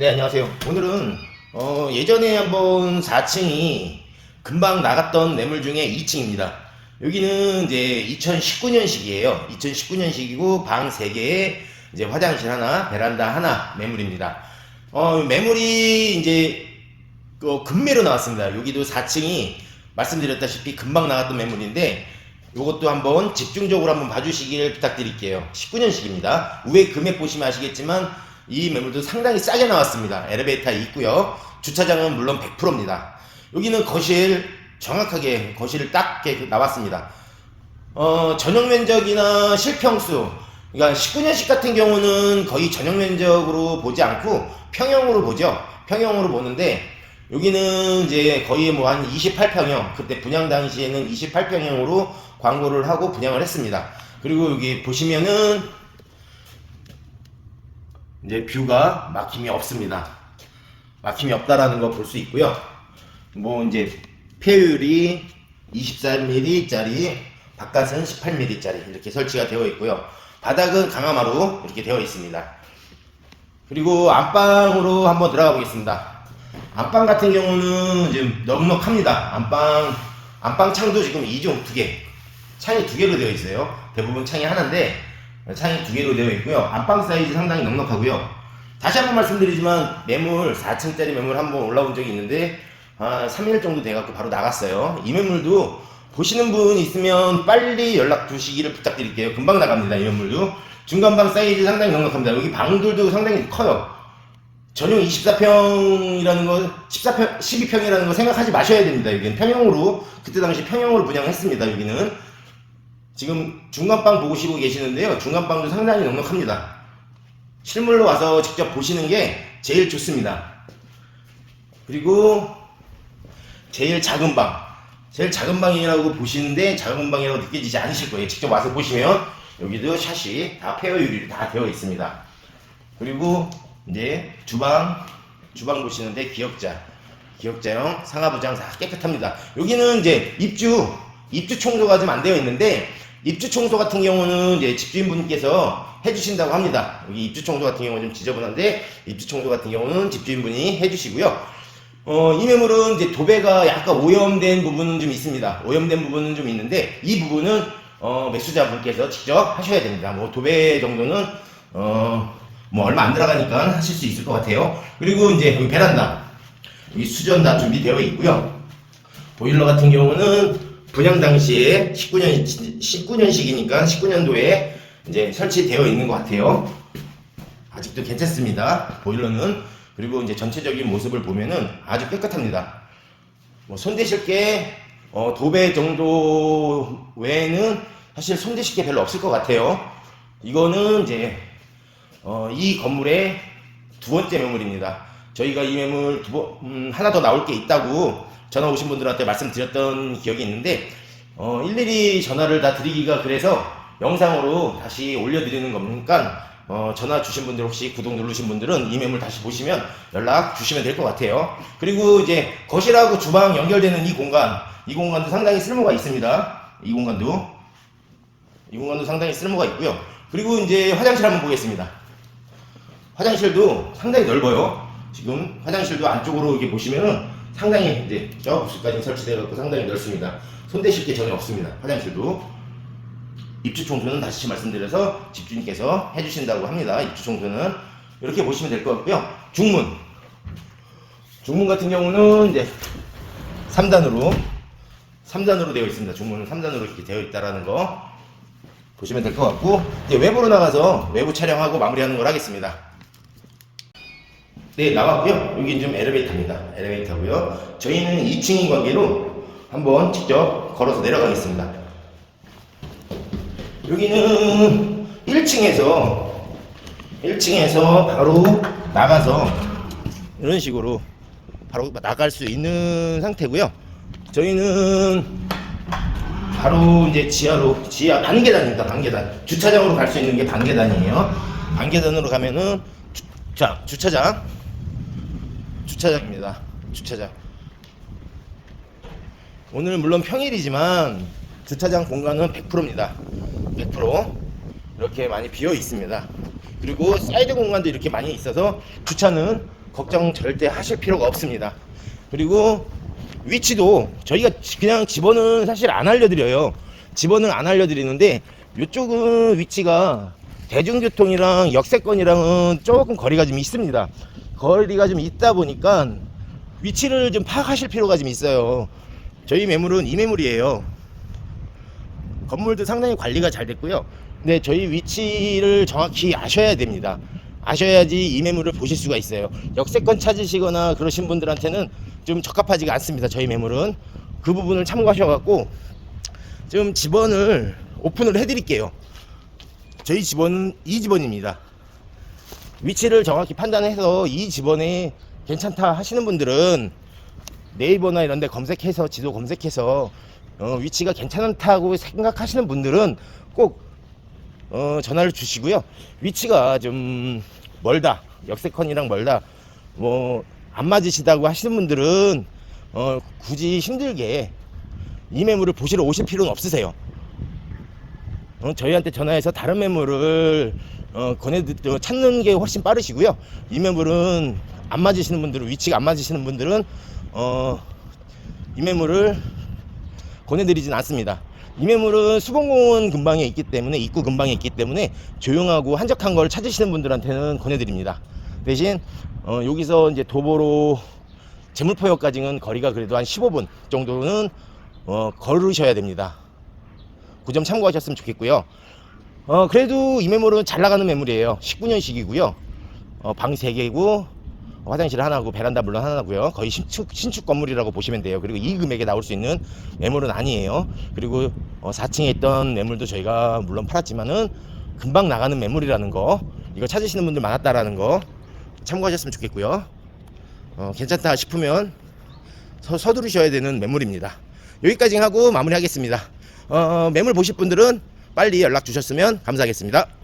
네, 안녕하세요. 오늘은 어, 예전에 한번 4층이 금방 나갔던 매물 중에 2층입니다. 여기는 이제 2019년식이에요. 2019년식이고 방 3개에 이제 화장실 하나, 베란다 하나 매물입니다. 어, 매물이 이제 그 금매로 나왔습니다. 여기도 4층이 말씀드렸다시피 금방 나갔던 매물인데 이것도 한번 집중적으로 한번 봐주시길 부탁드릴게요. 19년식입니다. 위에 금액 보시면 아시겠지만 이 매물도 상당히 싸게 나왔습니다. 엘리베이터 있고요. 주차장은 물론 100%입니다. 여기는 거실 정확하게 거실을 딱 나왔습니다. 어, 전용 면적이나 실평수, 그러니까 19년식 같은 경우는 거의 전용 면적으로 보지 않고 평형으로 보죠. 평형으로 보는데 여기는 이제 거의 뭐 한 28평형, 그때 분양 당시에는 28평형으로 광고를 하고 분양을 했습니다. 그리고 여기 보시면은 이제 뷰가 막힘이 없습니다. 막힘이 없다라는 거 볼 수 있고요. 뭐 이제 폐율이 23mm짜리, 바깥은 18mm짜리 이렇게 설치가 되어 있고요. 바닥은 강화마루 이렇게 되어 있습니다. 그리고 안방으로 한번 들어가 보겠습니다. 안방 같은 경우는 지금 넉넉합니다. 안방 안방 창도 지금 2종 두 개, 창이 두 개로 되어 있어요. 대부분 창이 하나인데 창이 두 개로 되어 있고요. 안방 사이즈 상당히 넉넉하고요. 다시 한번 말씀드리지만 매물 4층짜리 매물 한번 올라온 적이 있는데 아, 3일 정도 돼갖고 바로 나갔어요. 이 매물도 보시는 분 있으면 빨리 연락 주시기를 부탁드릴게요. 금방 나갑니다. 이 매물도 중간방 사이즈 상당히 넉넉합니다. 여기 방들도 상당히 커요. 전용 24평이라는 거, 14평, 12평이라는 거 생각하지 마셔야 됩니다. 여기는 평형으로, 그때 당시 평형으로 분양했습니다. 여기는. 지금 중간방 보시고 계시는데요. 중간방도 상당히 넉넉합니다. 실물로 와서 직접 보시는 게 제일 좋습니다. 그리고 제일 작은 방. 제일 작은 방이라고 보시는데 작은 방이라고 느껴지지 않으실 거예요. 직접 와서 보시면 여기도 샷이 다 페어 유리로 다 되어 있습니다. 그리고 이제 주방 주방 보시는데 기역자 기역자형 상하부장 다 깨끗합니다. 여기는 이제 입주 입주 청소가 좀 안 되어 있는데 입주 청소 같은 경우는 이제 집주인분께서 해주신다고 합니다. 여기 입주 청소 같은 경우는 좀 지저분한데 입주 청소 같은 경우는 집주인분이 해주시고요. 어, 이 매물은 이제 도배가 약간 오염된 부분은 좀 있습니다. 오염된 부분은 좀 있는데 이 부분은 어, 매수자분께서 직접 하셔야 됩니다. 뭐 도배 정도는 어, 뭐 얼마 안 들어가니까 하실 수 있을 것 같아요. 그리고 이제 여기 베란다, 여기 수전 다 준비되어 있고요. 보일러 같은 경우는 분양 당시에 19년 19년식이니까 19년도에 이제 설치되어 있는 것 같아요. 아직도 괜찮습니다. 보일러는 그리고 이제 전체적인 모습을 보면은 아주 깨끗합니다. 뭐 손대실 게 어, 도배 정도 외에는 사실 손대실 게 별로 없을 것 같아요. 이거는 이제 어, 이 건물의 두 번째 매물입니다. 저희가 이 매물 두 번, 음, 하나 더 나올 게 있다고 전화 오신 분들한테 말씀드렸던 기억이 있는데 어, 일일이 전화를 다 드리기가 그래서 영상으로 다시 올려드리는 거니까 어, 전화 주신 분들 혹시 구독 누르신 분들은 이 매물 다시 보시면 연락 주시면 될 것 같아요. 그리고 이제 거실하고 주방 연결되는 이 공간, 이 공간도 상당히 쓸모가 있습니다. 이 공간도 이 공간도 상당히 쓸모가 있고요. 그리고 이제 화장실 한번 보겠습니다. 화장실도 상당히 넓어요. 지금 화장실도 안쪽으로 이렇게 보시면은 상당히 이제 저 부스까지 설치되어 갖고 상당히 넓습니다. 손대실 게 전혀 없습니다. 화장실도 입주 청소는 다시 말씀드려서 집주인께서 해주신다고 합니다. 입주 청소는 이렇게 보시면 될 것 같고요. 중문 중문 같은 경우는 이제 3단으로 3단으로 되어 있습니다. 중문은 3단으로 이렇게 되어 있다라는 거 보시면 될 것 같고 이제 외부로 나가서 외부 촬영하고 마무리하는 걸 하겠습니다. 네 나왔고요. 여기 좀 엘리베이터입니다. 엘리베이터고요. 저희는 2층인 관계로 한번 직접 걸어서 내려가겠습니다. 여기는 1층에서 1층에서 바로 나가서 이런 식으로 바로 나갈 수 있는 상태고요. 저희는 바로 이제 지하로 지하 반계단입니다. 반계단 주차장으로 갈 수 있는 게 반계단이에요. 반계단으로 가면은 주, 자 주차장 주차장입니다. 주차장 오늘 물론 평일이지만 주차장 공간은 100%입니다. 100% 이렇게 많이 비어 있습니다. 그리고 사이드 공간도 이렇게 많이 있어서 주차는 걱정 절대 하실 필요가 없습니다. 그리고 위치도 저희가 그냥 집어는 사실 안 알려드려요. 집어는 안 알려드리는데 이쪽은 위치가 대중교통이랑 역세권이랑은 조금 거리가 좀 있습니다. 거리가 좀 있다 보니까 위치를 좀 파악하실 필요가 좀 있어요. 저희 매물은 이 매물이에요. 건물도 상당히 관리가 잘 됐고요. 근데 저희 위치를 정확히 아셔야 됩니다. 아셔야지 이 매물을 보실 수가 있어요. 역세권 찾으시거나 그러신 분들한테는 좀 적합하지가 않습니다. 저희 매물은 그 부분을 참고하셔갖고 좀 집원을 오픈을 해드릴게요. 저희 집원은 이 집원입니다. 위치를 정확히 판단해서 이 집원에 괜찮다 하시는 분들은 네이버나 이런 데 검색해서 지도 검색해서 어, 위치가 괜찮다고 생각하시는 분들은 꼭 어, 전화를 주시고요. 위치가 좀 멀다. 역세권이랑 멀다. 뭐 안 맞으시다고 하시는 분들은 어, 굳이 힘들게 이 매물을 보시러 오실 필요는 없으세요. 어, 저희한테 전화해서 다른 매물을 어, 권해 드- 찾는 게 훨씬 빠르시고요. 이 매물은 안 맞으시는 분들은 위치가 안 맞으시는 분들은 어, 이 매물을 권해드리진 않습니다. 이 매물은 수봉공원 근방에 있기 때문에 입구 근방에 있기 때문에 조용하고 한적한 걸 찾으시는 분들한테는 권해드립니다. 대신 어, 여기서 이제 도보로 제물포역까지는 거리가 그래도 한 15분 정도는 어, 걸으셔야 됩니다. 그 점 참고하셨으면 좋겠고요. 어, 그래도 이 매물은 잘 나가는 매물이에요. 19년식이고요. 어, 방 3개고 화장실 하나고 베란다 물론 하나고요. 거의 신축, 신축 건물이라고 보시면 돼요. 그리고 이 금액에 나올 수 있는 매물은 아니에요. 그리고 어, 4층에 있던 매물도 저희가 물론 팔았지만은 금방 나가는 매물이라는 거 이거 찾으시는 분들 많았다라는 거 참고하셨으면 좋겠고요. 어, 괜찮다 싶으면 서, 서두르셔야 되는 매물입니다. 여기까지 하고 마무리하겠습니다. 어, 매물 보실 분들은 빨리 연락 주셨으면 감사하겠습니다.